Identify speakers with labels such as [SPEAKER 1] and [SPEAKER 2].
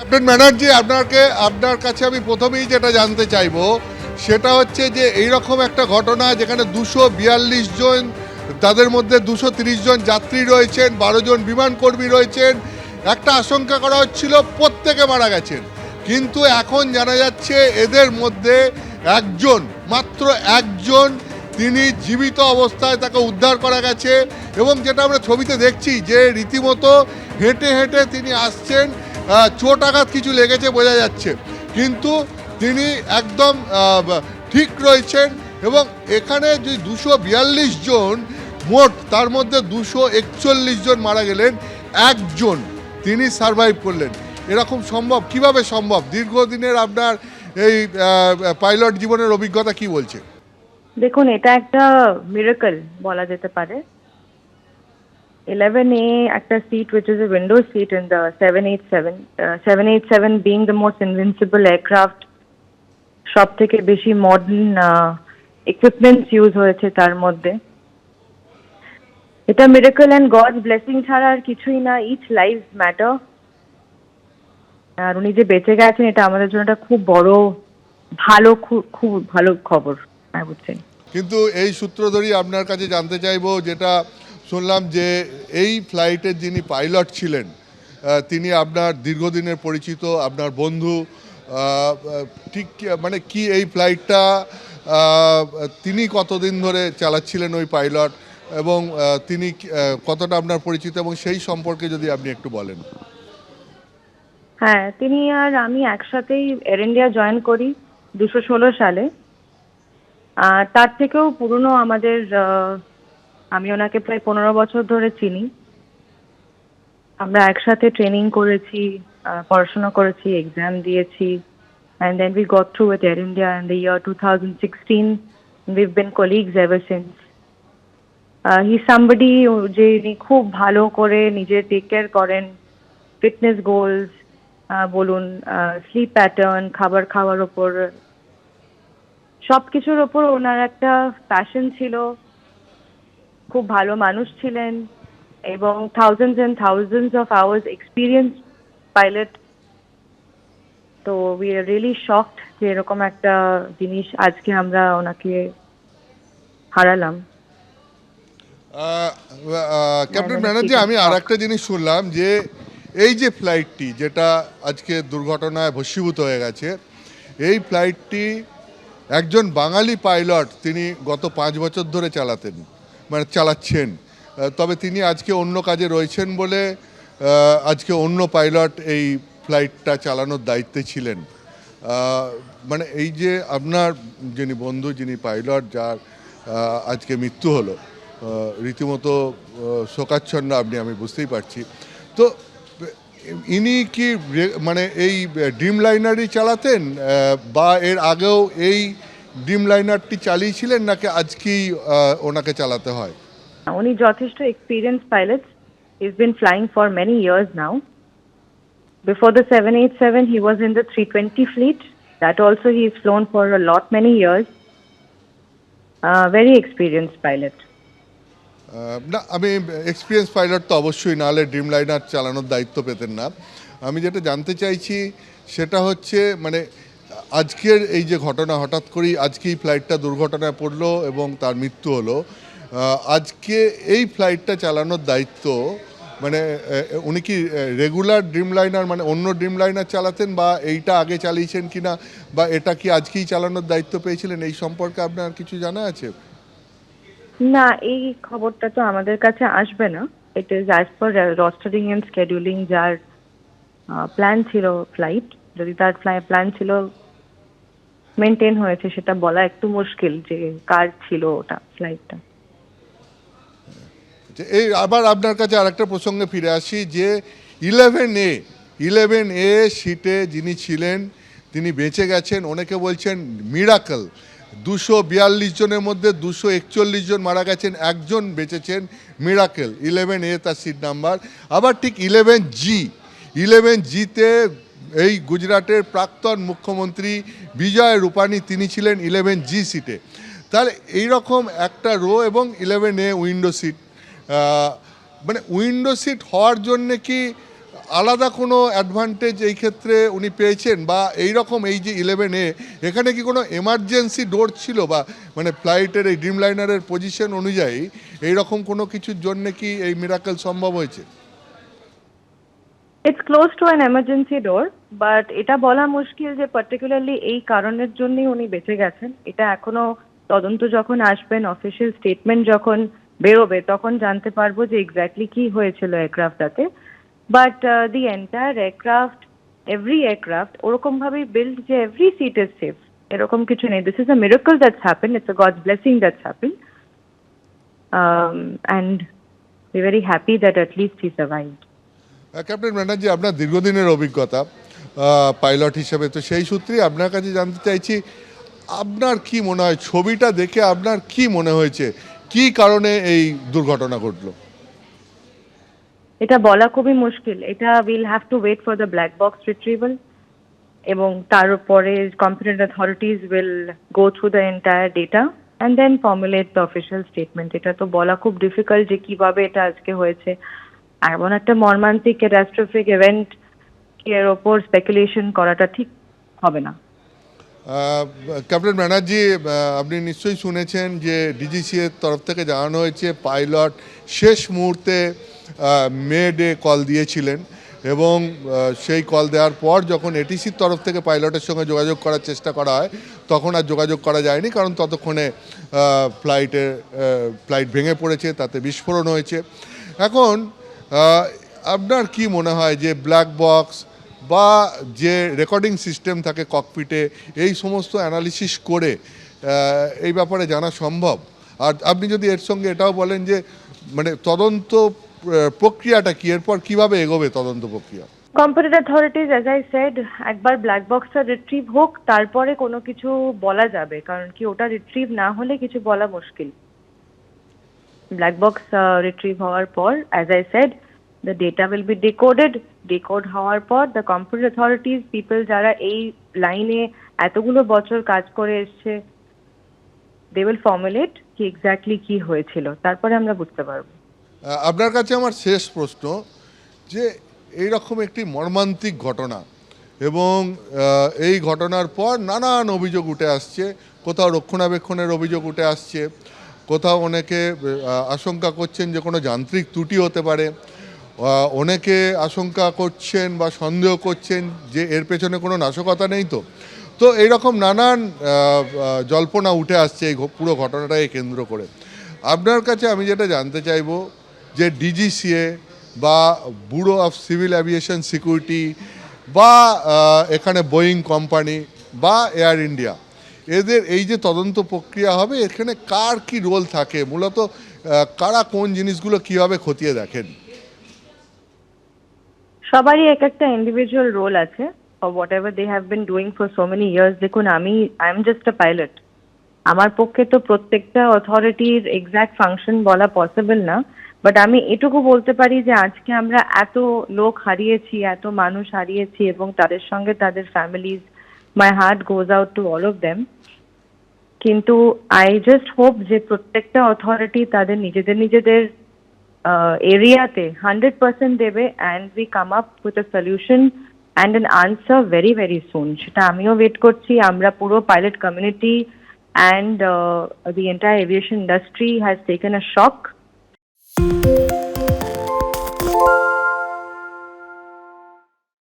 [SPEAKER 1] Captain Banerjee, আপনাকে, আপনার কাছে আমি প্রথমেই যেটা জানতে চাইব, সেটা হচ্ছে যে এইরকম একটা ঘটনা যেখানে দুশো বিয়াল্লিশ জন, তাদের মধ্যে দুশো জন যাত্রী রয়েছেন, বারো জন বিমান কর্মী রয়েছেন। একটা আশঙ্কা করা হচ্ছিল, প্রত্যেকে মারা গেছেন। কিন্তু এখন জানা যাচ্ছে এদের মধ্যে একজন, মাত্র একজন, তিনি জীবিত অবস্থায় তাকে উদ্ধার করা গেছে। এবং যেটা আমরা ছবিতে দেখছি যে রীতিমতো হেঁটে হেঁটে তিনি আসছেন চোট আঘাত কিছু লেগেছে বোঝা যাচ্ছে। কিন্তু তিনি একদম ঠিক রয়েছেন এবং এখানে যে দুশো বিয়াল্লিশ জন, মোট তার মধ্যে দুশো একচল্লিশ জন মারা গেলেন, একজন তিনি সারভাইভ করলেন। এরকম সম্ভব? কীভাবে সম্ভব? দীর্ঘদিনের আপনার এই পাইলট জীবনের অভিজ্ঞতা কি বলছে?
[SPEAKER 2] দেখুন, এটা একটা মিরাকল বলা যেতে পারে। ইলেভেন এ একটা seat which is a window seat in the seven eight seven seven eight seven being the most invincible সব থেকে বেশি মডার্ন ইকুইপমেন্টস ইউজ হয়েছে তার মধ্যে এটা মিরাকল অ্যান্ড গড ব্লেসিং ছাড়া আর কিছুই না ইচ লাইফ ম্যাটার আর উনি যে বেঁচে গেছেন এটা আমাদের জন্য একটা খুব বড় ভালো খুব ভালো খবর আই উড সে
[SPEAKER 1] কিন্তু এই সূত্র ধরেই আপনার কাছে জানতে চাইব যেটা শুনলাম যে এই ফ্লাইটের যিনি পাইলট ছিলেন তিনি আপনার দীর্ঘদিনের পরিচিত, আপনার বন্ধু ঠিক মানে কি এই ফ্লাইটটা তিনি কতদিন ধরে চালাচ্ছিলেন ওই পাইলট এবং তিনি কতটা আপনার পরিচিত এবং সেই সম্পর্কে যদি আপনি একটু বলেন।
[SPEAKER 2] হ্যাঁ তিনি আর আমি একসাথেই এয়ার ইন্ডিয়া জয়েন করি দুশো ষোলো সালে। তার থেকেও পুরনো আমাদের আমি ওনাকে প্রায় পনেরো বছর ধরে চিনি। আমরা একসাথে ট্রেনিং করেছি পড়াশোনা করেছি এক্সাম দিয়েছি। And then we got through with Air India in the year two thousand sixteen we've been colleagues ever since he somebody যে খুব ভালো করে নিজে টেক কেয়ার করেন ফিটনেস গোলস বলুন স্লিপ প্যাটার্ন খাবার খাওয়ার ওপর সব কিছুর ওপর ওনার একটা প্যাশন ছিল। খুব ভালো মানুষ ছিলেন এবং thousands and thousands of hours experience pilot তো উই আর রিয়েলি শকড যে এরকম একটা জিনিস আজকে আমরা ওনাকে হারালাম।
[SPEAKER 1] ক্যাপ্টেন ব্যানার্জি আমি আর একটা জিনিস শুনলাম যে এই যে ফ্লাইটটি যেটা আজকে দুর্ঘটনায় ভস্মীভূত হয়ে গেছে এই ফ্লাইটটি একজন বাঙালি পাইলট তিনি গত পাঁচ বছর ধরে চালাতেন। মানে চালাচ্ছেন। তবে তিনি আজকে অন্য কাজে রয়েছেন বলে আজকে অন্য পাইলট এই ফ্লাইটটা চালানোর দায়িত্বে ছিলেন। মানে এই যে আপনার যিনি বন্ধু, যিনি পাইলট, যার আজকে মৃত্যু হলো রীতিমতো শোকাচ্ছন্ন আপনি, আমি বুঝতেই পারছি। তো, ইনি কি মানে এই ড্রিম লাইনারই চালাতেন বা এর আগেও এই ড্রিম লাইনারটি চালিয়েছিলেন নাকি আজকেই ওনাকে চালাতে হয়
[SPEAKER 2] উনি যথেষ্ট experience pilot is been flying for many years now Before the 787, he was in the 320 fleet. That also he has flown for a lot many years. Uh, very experienced pilot.
[SPEAKER 1] আহ, না আমি এক্সপিরিয়েন্স পাইলট তো অবশ্যই নাহলে dream liner চালানোর দায়িত্ব পেতেন না আমি যেটা জানতে চাইছি সেটা হচ্ছে মানে আজকের এই যে ঘটনা, হঠাৎ করেই আজকেই ফ্লাইটটা দুর্ঘটনায় পড়ল এবং তার মৃত্যু হলো। আজকে এই ফ্লাইটটা চালানোর দায়িত্ব মানে উনি কি রেগুলার ড্রিম লাইনার মানে অন্য ড্রিম লাইনার চালাতেন বা এইটা আগে চালিয়েছেন কিনা বা এটা কি আজকেই চালানোর দায়িত্ব পেয়েছিলেন, এই সম্পর্কে আপনার কিছু জানা আছে?
[SPEAKER 2] না, এই খবরটা তো আমাদের কাছে আসবে না। It is as per rostering and scheduling যার প্ল্যান ছিল ফ্লাইট যদি তার প্ল্যান ছিল মেনটেন হয়েছে, সেটা বলা একটু মুশকিল যে কার ছিল ওটা ফ্লাইটটা
[SPEAKER 1] এই আবার আপনার কাছে আরেকটা প্রসঙ্গে ফিরে আসি যে ইলেভেন এ ইলেভেন এ সিটে যিনি ছিলেন, তিনি বেঁচে গেছেন, অনেকে বলছেন মিরাকল দুশো বিয়াল্লিশ জনের মধ্যে দুশো একচল্লিশ জন মারা গেছেন, একজন বেঁচেছেন মিরাকেল ইলেভেন এ তার সিট নাম্বার আবার ঠিক ইলেভেন জি ইলেভেন জিতে এই গুজরাটের প্রাক্তন মুখ্যমন্ত্রী বিজয় রূপানি তিনি ছিলেন ইলেভেন জি সিটে তাহলে এইরকম একটা রো এবং ইলেভেন এ উইন্ডো সিট মানে উইন্ডো সিট হওয়ার জন্যে কি আলাদা কোনো অ্যাডভান্টেজ এই ক্ষেত্রে উনি পেয়েছেন? বা এই রকম এই যে ইলেভেন এ, এখানে কি কোনো এমার্জেন্সি ডোর ছিল? বা মানে ফ্লাইটের এই ড্রিম লাইনারের পজিশন অনুযায়ী এই রকম কোনো কিছুর জন্য কি এই মিরাকেল সম্ভব হয়েছে?
[SPEAKER 2] It's close to an emergency door but এটা বলা মুশকিল যে পার্টিকুলারলি এই কারণের জন্যই উনি বেঁচে গেছেন। এটা এখনও তদন্ত যখন আসবেন অফিসিয়াল স্টেটমেন্ট যখন বেরোবে, তখন জানতে পারব যে এক্স্যাক্টলি কি হয়েছিল এয়ারক্রাফটটাতে but the entire aircraft every aircraft ওরকম ভাবেই বিল্ড যে এভরি সিট ইজ সেফ এরকম কিছু নেই। This is a miracle that's happen it's a God's blessing that's happen and we very happy that at least he
[SPEAKER 1] survived captain Banerjee আপনার দীর্ঘদিনের অভিজ্ঞতা pilot হিসেবে। তো সেই সূত্রেই আপনার কাছে জানতে চাইছি, আপনার কি মনে হয়, ছবিটা দেখে আপনার কি মনে হয়েছে? কি কারণে এই দুর্ঘটনা ঘটলো?
[SPEAKER 2] এটা বলা খুবই মুশকিল। এটা will have to wait for the black box retrieval এবং তার উপরে competent authorities will go through the entire data and then formulate the official statement এটা তো বলা খুব ডিফিকাল্ট যে কীভাবে এটা আজকে হয়েছে। এমন একটা মর্মান্তিক ক্যাটাস্ট্রফিক ইভেন্ট এর ওপর স্পেকুলেশন করাটা ঠিক হবে না।
[SPEAKER 1] ক্যাপ্টেন ব্যানার্জি আপনি নিশ্চয়ই শুনেছেন যে ডিজিসি এর তরফ থেকে জানানো হয়েছে পাইলট শেষ মুহূর্তে মে ডে কল দিয়েছিলেন এবং সেই কল দেওয়ার পর যখন এটিসির তরফ থেকে পাইলটের সঙ্গে যোগাযোগ করার চেষ্টা করা হয়, তখন আর যোগাযোগ করা যায়নি কারণ ততক্ষণে ফ্লাইটে ফ্লাইট ভেঙে পড়েছে, তাতে বিস্ফোরণ হয়েছে। এখন আপনার কি মনে হয় যে ব্ল্যাক বক্স বা যে রেকর্ডিং সিস্টেম থাকে ককপিটে, এই সমস্ত অ্যানালিসিস করে এই ব্যাপারে জানা সম্ভব। আর আপনি যদি এর সঙ্গে এটাও বলেন যে মানে তদন্ত প্রক্রিয়াটা কি, এরপর কীভাবে এগোবে তদন্ত প্রক্রিয়া?
[SPEAKER 2] Competent authorities as I said একবার ব্ল্যাক বক্সটা রিট্রিভ হোক, তারপরে কোনো কিছু বলা যাবে, কারণ কি ওটা রিট্রিভ না হলে কিছু বলা মুশকিল। ব্ল্যাক বক্স রিট্রিভ হওয়ার পর as I said the data will be decoded decode হওয়ার পর দ্য কম্পিটেন্ট অথরিটিজ পিপল যারা এই লাইনে এতগুলো বছর কাজ করে এসছে দে উইল ফর্মুলেট কি এক্স্যাক্টলি কি হয়েছিল। তারপরে আমরা বুঝতে পারব।
[SPEAKER 1] আপনার কাছে আমার শেষ প্রশ্ন যে এই রকম একটি মর্মান্তিক ঘটনা এবং এই ঘটনার পর নানান অভিযোগ উঠে আসছে, কোথাও রক্ষণাবেক্ষণের অভিযোগ উঠে আসছে, কোথাও অনেকে আশঙ্কা করছেন যে কোনো যান্ত্রিক ত্রুটি হতে পারে অনেকে আশঙ্কা করছেন বা সন্দেহ করছেন যে এর পেছনে কোনো নাশকতা নেই তো। তো এইরকম নানান জল্পনা উঠে আসছে এই পুরো ঘটনাটাকে কেন্দ্র করে। আপনার কাছে আমি যেটা জানতে চাইব যে ডিজিসিএ বা bureau of civil aviation security বা এখানে বোয়িং কোম্পানি বা এয়ার ইন্ডিয়া, এদের এই যে তদন্ত প্রক্রিয়া হবে, এখানে কার কি রোল থাকে? মূলত কারা কোন জিনিসগুলো কীভাবে খতিয়ে দেখেন?
[SPEAKER 2] সবারই এক একটা ইন্ডিভিজুয়াল রোল আছে whatever they have been doing for so many years দেখুন, আমি I am just a pilot আমার পক্ষে তো প্রত্যেকটা অথরিটির এক্স্যাক্ট ফাংশন বলা পসিবল না বাট আমি এটুকু বলতে পারি যে আজকে আমরা এত লোক হারিয়েছি, এত মানুষ হারিয়েছি, এবং তাদের সঙ্গে তাদের families my heart goes out to all of them কিন্তু আই জাস্ট হোপ যে প্রত্যেকটা অথরিটি তাদের নিজেদের নিজেদের এরিয়াতে হান্ড্রেড পার্সেন্ট দেবে and we come up with a solution and an answer very very soon সেটা আমিও ওয়েট করছি আমরা পুরো pilot community and the entire aviation industry has taken a shock